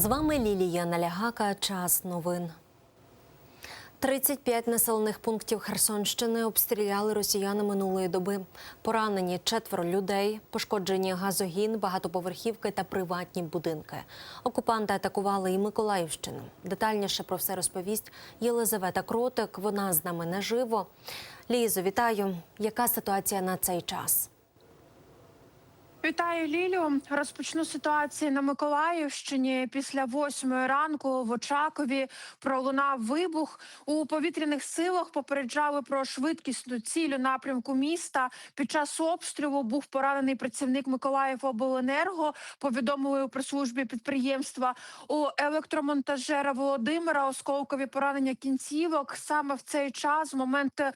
З вами Лілія Налягака. Час новин. 35 населених пунктів Херсонщини обстріляли росіяни минулої доби. Поранені четверо людей, пошкоджені газогін, багатоповерхівки та приватні будинки. Окупанти атакували і Миколаївщину. Детальніше про все розповість Єлизавета Кротик. Вона з нами наживо. Лізо, вітаю. Яка ситуація на цей час? Вітаю Лілю. Розпочну ситуацію на Миколаївщині. Після восьмої ранку в Очакові пролунав вибух. У повітряних силах попереджали про швидкісну ціль у напрямку міста. Під час обстрілу був поранений працівник Миколаївобленерго. Повідомили у прес-службі підприємства у електромонтажера Володимира. Осколкові поранення кінцівок. Саме в цей час, в момент е,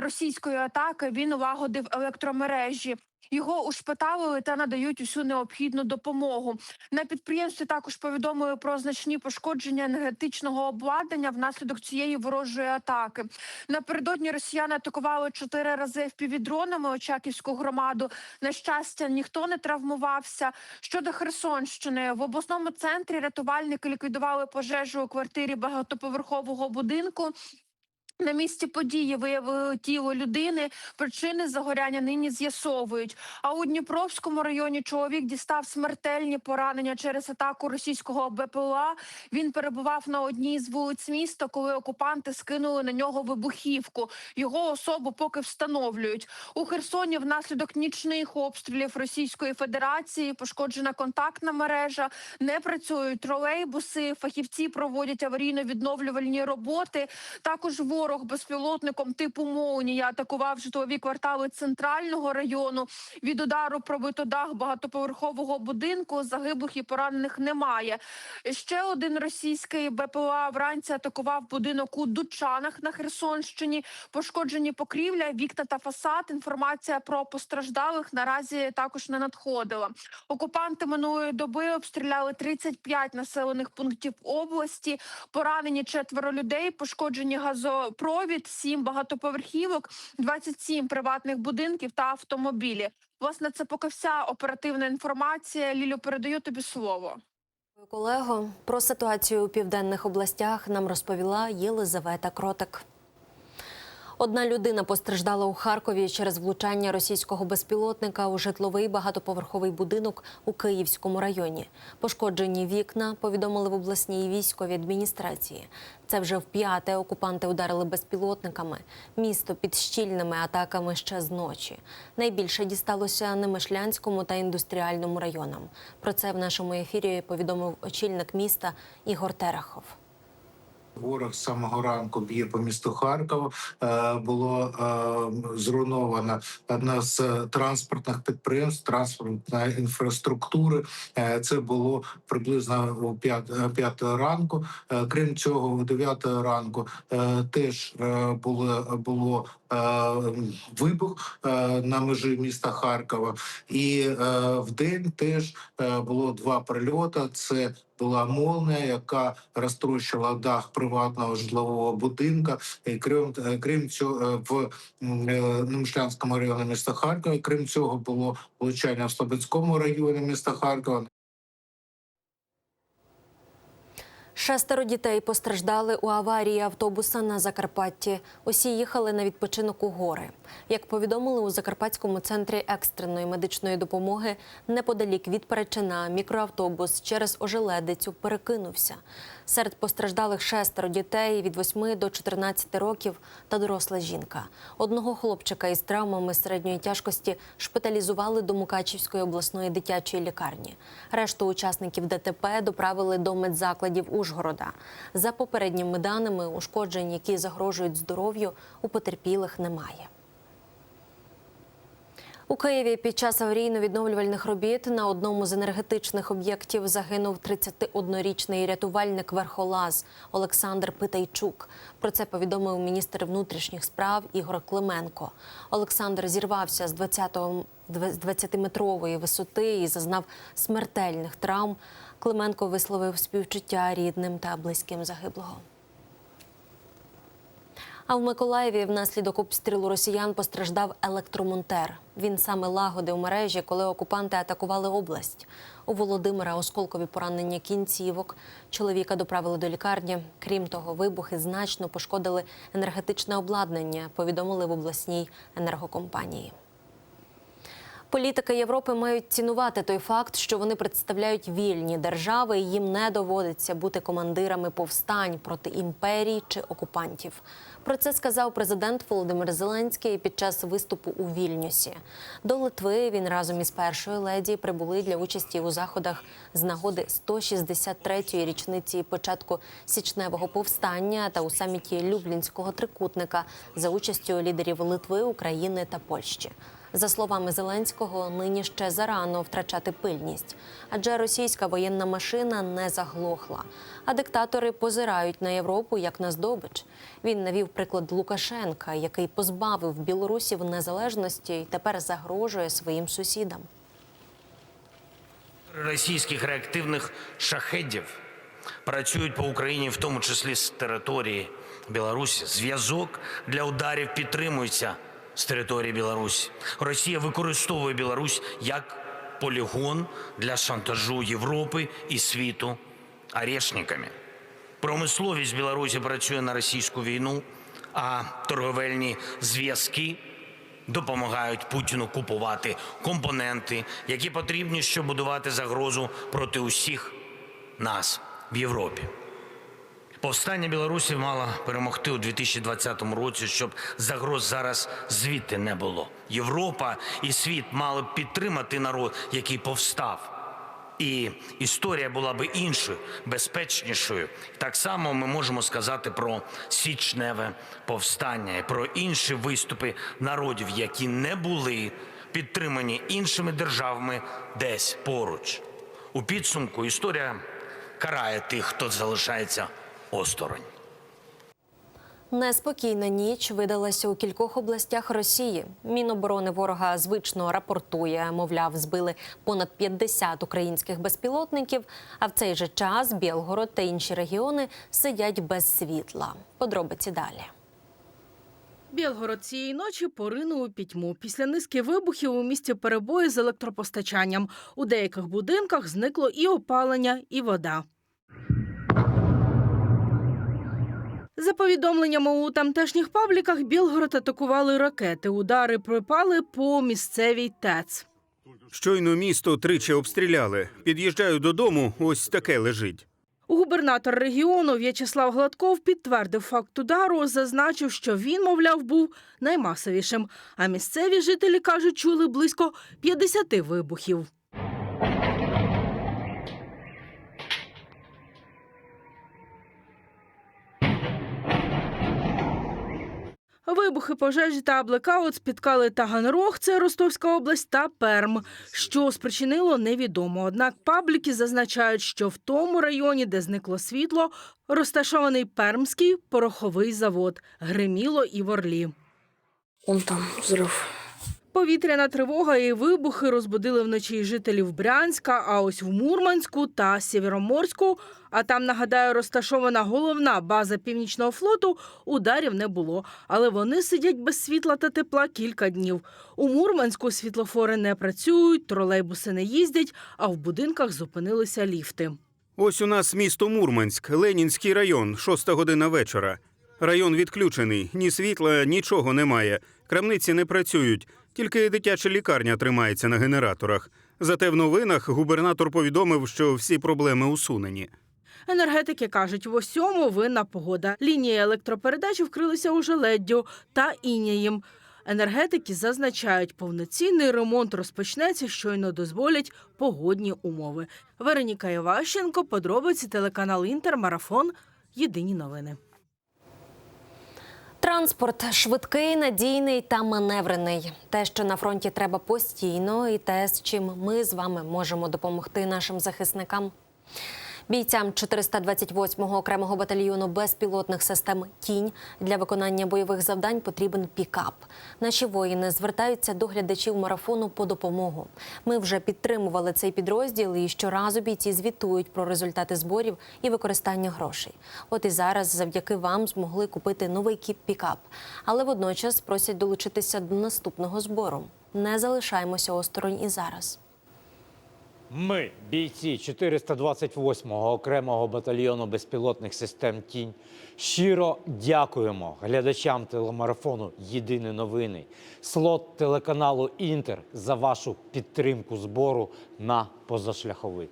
російської атаки, він лагодив електромережі. Його ушпиталили та надають усю необхідну допомогу. На підприємстві також повідомили про значні пошкодження енергетичного обладнання внаслідок цієї ворожої атаки. Напередодні росіяни атакували чотири рази впівдронами Очаківську громаду. На щастя, ніхто не травмувався. Щодо Херсонщини, в обласному центрі рятувальники ліквідували пожежу у квартирі багатоповерхового будинку. На місці події виявили тіло людини. Причини загоряння нині з'ясовують. А у Дніпровському районі чоловік дістав смертельні поранення через атаку російського БПЛА. Він перебував на одній з вулиць міста, коли окупанти скинули на нього вибухівку. Його особу поки встановлюють у Херсоні. Внаслідок нічних обстрілів Російської Федерації пошкоджена контактна мережа. Не працюють тролейбуси. Фахівці проводять аварійно-відновлювальні роботи. Також ворог безпілотником типу «Молнія» атакував житлові квартали центрального району. Від удару пробито дах багатоповерхового будинку. Загиблих і поранених немає. Ще один російський БПЛА вранці атакував будинок у Дучанах на Херсонщині. Пошкоджені покрівля, вікна та фасад. Інформація про постраждалих наразі також не надходила. Окупанти минулої доби обстріляли 35 населених пунктів області. Поранені четверо людей, пошкоджені газопровід, 7 багатоповерхівок, 27 приватних будинків та автомобілі. Власне, це поки вся оперативна інформація. Лілю, передаю тобі слово. Колего, про ситуацію у південних областях нам розповіла Єлизавета Кротик. Одна людина постраждала у Харкові через влучання російського безпілотника у житловий багатоповерховий будинок у Київському районі. Пошкоджені вікна повідомили в обласній військовій адміністрації. Це вже вп'яте окупанти ударили безпілотниками. Місто під щільними атаками ще з ночі. Найбільше дісталося Немишлянському та індустріальному районам. Про це в нашому ефірі повідомив очільник міста Ігор Терехов. Ворог з самого ранку б'є по місту Харкова. Е, Було е, зруйновано одне з транспортних підприємств, транспортної інфраструктури. Е, Це було приблизно о 5, 5 ранку. Крім цього, о 9 ранку теж було було вибух на межі міста Харкова, і в день теж було два прильоти. Це була молния, яка розтрощила дах приватного житлового будинка. І крім е, крім цього, е, в е, Немишлянському районі міста Харкова. Крім цього, було влучання в Слобідському районі міста Харкова. Шестеро дітей постраждали у аварії автобуса на Закарпатті. Усі їхали на відпочинок у гори. Як повідомили у Закарпатському центрі екстреної медичної допомоги, неподалік від Перечина мікроавтобус через ожеледицю перекинувся. Серед постраждалих шестеро дітей від 8 до 14 років та доросла жінка. Одного хлопчика із травмами середньої тяжкості шпиталізували до Мукачівської обласної дитячої лікарні. Решту учасників ДТП доправили до медзакладів Ужгорода. За попередніми даними, ушкоджень, які загрожують здоров'ю, у потерпілих немає. У Києві під час аварійно-відновлювальних робіт на одному з енергетичних об'єктів загинув 31-річний рятувальник верхолаз Олександр Питайчук. Про це повідомив міністр внутрішніх справ Ігор Клименко. Олександр зірвався з 20-го з 20-метрової висоти і зазнав смертельних травм. Клименко висловив співчуття рідним та близьким загиблого. А в Миколаєві внаслідок обстрілу росіян постраждав електромонтер. Він саме лагодив мережі, коли окупанти атакували область. У Володимира осколкові поранення кінцівок. Чоловіка доправили до лікарні. Крім того, вибухи значно пошкодили енергетичне обладнання. Повідомили в обласній енергокомпанії. Політики Європи мають цінувати той факт, що вони представляють вільні держави, і їм не доводиться бути командирами повстань проти імперій чи окупантів. Про це сказав президент Володимир Зеленський під час виступу у Вільнюсі. До Литви він разом із першою леді прибули для участі у заходах з нагоди 163-ї річниці початку січневого повстання та у саміті Люблінського трикутника за участю лідерів Литви, України та Польщі. За словами Зеленського, нині ще зарано втрачати пильність, адже російська воєнна машина не заглохла. А диктатори позирають на Європу як на здобич. Він навів приклад Лукашенка, який позбавив білорусів незалежності і тепер загрожує своїм сусідам. російських реактивних шахедів працюють по Україні, в тому числі з території Білорусі. Зв'язок для ударів підтримується з території Білорусі. Росія використовує Білорусь як полігон для шантажу Європи і світу арешниками. Промисловість Білорусі працює на російську війну, а торговельні зв'язки допомагають Путіну купувати компоненти, які потрібні, щоб будувати загрозу проти усіх нас в Європі. Повстання Білорусі мало перемогти у 2020 році, щоб загроз зараз звідти не було. Європа і світ мали б підтримати народ, який повстав. І історія була би іншою, безпечнішою. Так само ми можемо сказати про січневе повстання про інші виступи народів, які не були підтримані іншими державами десь поруч. У підсумку історія карає тих, хто залишається осторонь. Неспокійна ніч видалася у кількох областях Росії. Міноборони ворога звично рапортує, мовляв, збили понад 50 українських безпілотників. А в цей же час Білгород та інші регіони сидять без світла. Подробиці далі. Білгород цієї ночі поринув у пітьму. Після низки вибухів у місті перебої з електропостачанням. У деяких будинках зникло і опалення, і вода. За повідомленнями у тамтешніх пабліках, Білгород атакували ракети. Удари припали по місцевій ТЕЦ. Щойно місто тричі обстріляли. Під'їжджаю додому, ось таке лежить. Губернатор регіону В'ячеслав Гладков підтвердив факт удару, зазначив, що він, мовляв, був наймасовішим. А місцеві жителі кажуть, чули близько 50 вибухів. Вибухи, пожежі та блекаут спіткали Таганрог, це Ростовська область, та Перм. Що спричинило, невідомо. Однак пабліки зазначають, що в тому районі, де зникло світло, розташований Пермський пороховий завод. Гриміло і в Орлі. Он там взрыв. Повітряна тривога і вибухи розбудили вночі жителів Брянська, а ось в Мурманську та Сєвєроморську, а там, нагадаю, розташована головна база Північного флоту, ударів не було. Але вони сидять без світла та тепла кілька днів. У Мурманську світлофори не працюють, тролейбуси не їздять, а в будинках зупинилися ліфти. Ось у нас місто Мурманськ, Ленінський район, шоста година вечора. Район відключений, ні світла, нічого немає. Крамниці не працюють, тільки дитяча лікарня тримається на генераторах. Зате в новинах губернатор повідомив, що всі проблеми усунені. Енергетики кажуть, в усьому винна погода. Лінії електропередачі вкрилися уже леддю та інієм. Енергетики зазначають, повноцінний ремонт розпочнеться, щойно дозволять погодні умови. Вероніка Іващенко, подробиці телеканал Інтер, марафон. Єдині новини. Транспорт швидкий, надійний та маневрений. Те, що на фронті треба постійно, і те, з чим ми з вами можемо допомогти нашим захисникам. Бійцям 428-го окремого батальйону безпілотних систем Тінь для виконання бойових завдань потрібен пікап. Наші воїни звертаються до глядачів марафону по допомогу. Ми вже підтримували цей підрозділ, і щоразу бійці звітують про результати зборів і використання грошей. От і зараз, завдяки вам, змогли купити новий кіп пікап, але водночас просять долучитися до наступного збору. Не залишаємося осторонь і зараз. Ми, бійці 428-го окремого батальйону безпілотних систем Тінь, щиро дякуємо глядачам телемарафону Єдині новини, слот телеканалу Інтер за вашу підтримку збору на позашляховик.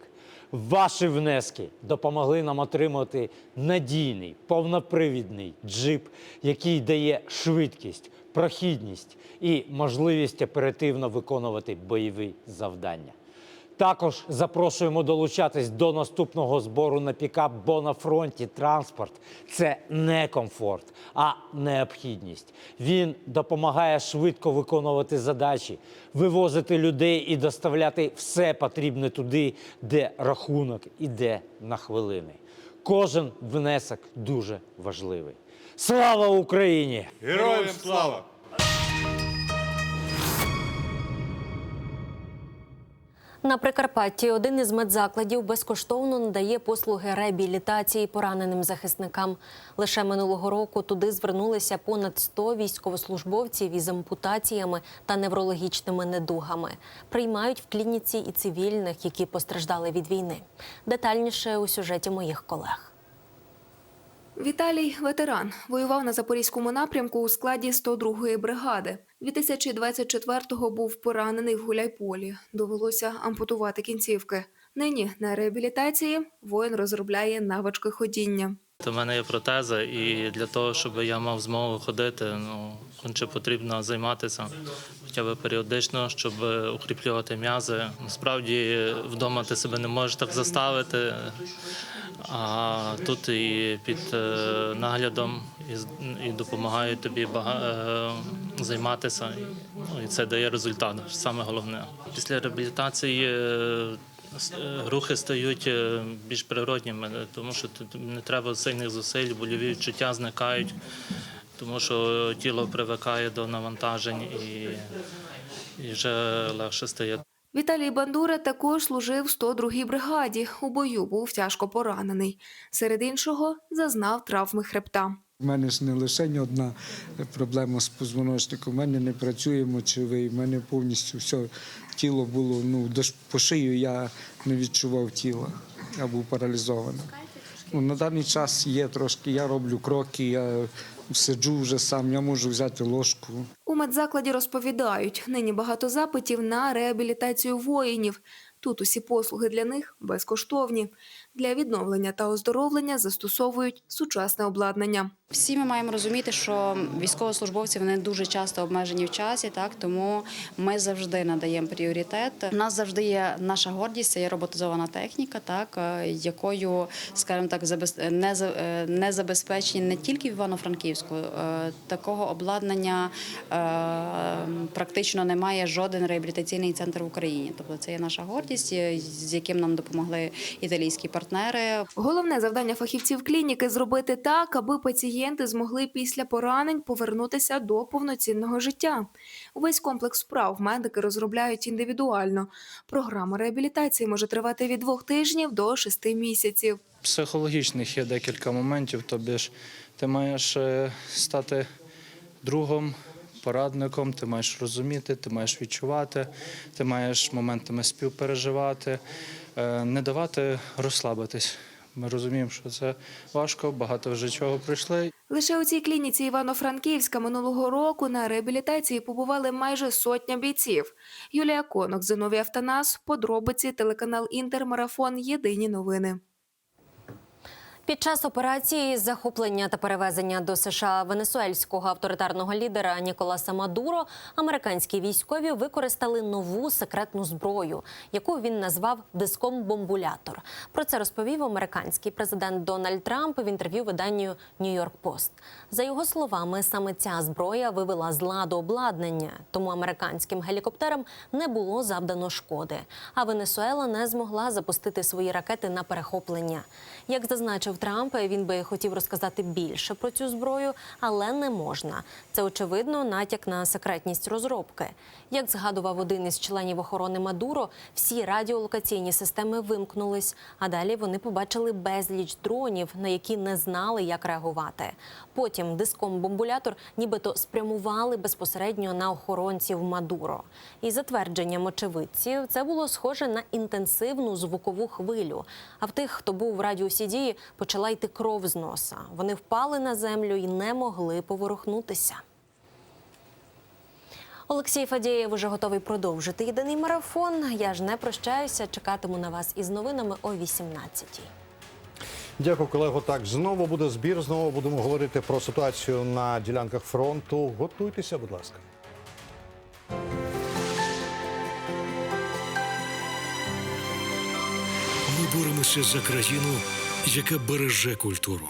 Ваші внески допомогли нам отримати надійний повнопривідний джип, який дає швидкість, прохідність і можливість оперативно виконувати бойові завдання. Також запрошуємо долучатись до наступного збору на пікап, бо на фронті транспорт це не комфорт, а необхідність. Він допомагає швидко виконувати задачі, вивозити людей і доставляти все потрібне туди, де рахунок іде на хвилини. Кожен внесок дуже важливий. Слава Україні! Героям слава! На Прикарпатті один із медзакладів безкоштовно надає послуги реабілітації пораненим захисникам. Лише минулого року туди звернулися понад 100 військовослужбовців із ампутаціями та неврологічними недугами. Приймають в клініці і цивільних, які постраждали від війни. Детальніше у сюжеті моїх колег. Віталій ветеран воював на запорізькому напрямку у складі 102-ї бригади. 2024-го був поранений в Гуляйполі. Довелося ампутувати кінцівки. Нині на реабілітації воїн розробляє навички ходіння. У мене є протеза, і для того, щоб я мав змогу ходити, ну конче потрібно займатися хоча б періодично, щоб укріплювати м'язи. Насправді вдома ти себе не можеш так заставити. А тут і під е, наглядом і, і допомагають тобі бага, е, займатися, і, ну, це дає результат. Саме головне. Після реабілітації е, рухи стають більш природніми, тому що не треба сильних зусиль, больові відчуття зникають, тому що тіло привикає до навантажень і, і вже легше стає. Віталій Бандура також служив в 102-й бригаді. У бою був тяжко поранений. Серед іншого зазнав травми хребта. У мене ж не лише одна проблема з позвоночником. У мене не працює мочовий, у мене повністю все тіло було ну, по шию я не відчував тіла. Я був паралізований. Ну, на даний час є трошки, я роблю кроки, я сиджу вже сам, я можу взяти ложку. У медзакладі розповідають, нині багато запитів на реабілітацію воїнів. Тут усі послуги для них безкоштовні. Для відновлення та оздоровлення застосовують сучасне обладнання. Всі ми маємо розуміти, що військовослужбовці вони дуже часто обмежені в часі, так тому ми завжди надаємо пріоритет. У нас завжди є наша гордість, це є роботизована техніка, так е, якою, скажімо так, не е, не забезпечені не тільки в Івано-Франківську. е, Такого обладнання е, практично немає жоден реабілітаційний центр в Україні. Тобто це є наша гордість, е, з яким нам допомогли італійські партнери. Головне завдання фахівців клініки зробити так, аби пацієнти змогли після поранень повернутися до повноцінного життя. Увесь комплекс справ медики розробляють індивідуально. Програма реабілітації може тривати від двох тижнів до шести місяців. Психологічних є декілька моментів. Тобі ж ти маєш е, стати другом, порадником, ти маєш розуміти, ти маєш відчувати, ти маєш моментами співпереживати, е, не давати розслабитись. Ми розуміємо, що це важко, багато вже чого прийшли. Лише у цій клініці Івано-Франківська минулого року на реабілітації побували майже сотня бійців. Юлія Конок, Зиновій Автонас, подробиці, телеканал Інтермарафон. Єдині новини. Під час операції захоплення та перевезення до США венесуельського авторитарного лідера Ніколаса Мадуро американські військові використали нову секретну зброю, яку він назвав диском-бомбулятор. Про це розповів американський президент Дональд Трамп в інтерв'ю виданню Нью-Йорк Пост. За його словами, саме ця зброя вивела з ладу обладнання, тому американським гелікоптерам не було завдано шкоди. А Венесуела не змогла запустити свої ракети на перехоплення. Як зазначив Трамп, він би хотів розказати більше про цю зброю, але не можна. Це очевидно натяк на секретність розробки. Як згадував один із членів охорони Мадуро, всі радіолокаційні системи вимкнулись, а далі вони побачили безліч дронів, на які не знали, як реагувати. Потім диском бомбулятор нібито спрямували безпосередньо на охоронців Мадуро. І за твердженням очевидців, це було схоже на інтенсивну звукову хвилю. А в тих, хто був в радіусі дії, почала йти кров з носа. Вони впали на землю і не могли поворухнутися. Олексій Фадєєв уже готовий продовжити єдиний марафон. Я ж не прощаюся. Чекатиму на вас із новинами о 18-й. Дякую, колего. Так, знову буде збір. Знову будемо говорити про ситуацію на ділянках фронту. Готуйтеся, будь ласка. Ми боремося за країну, яка береже культуру.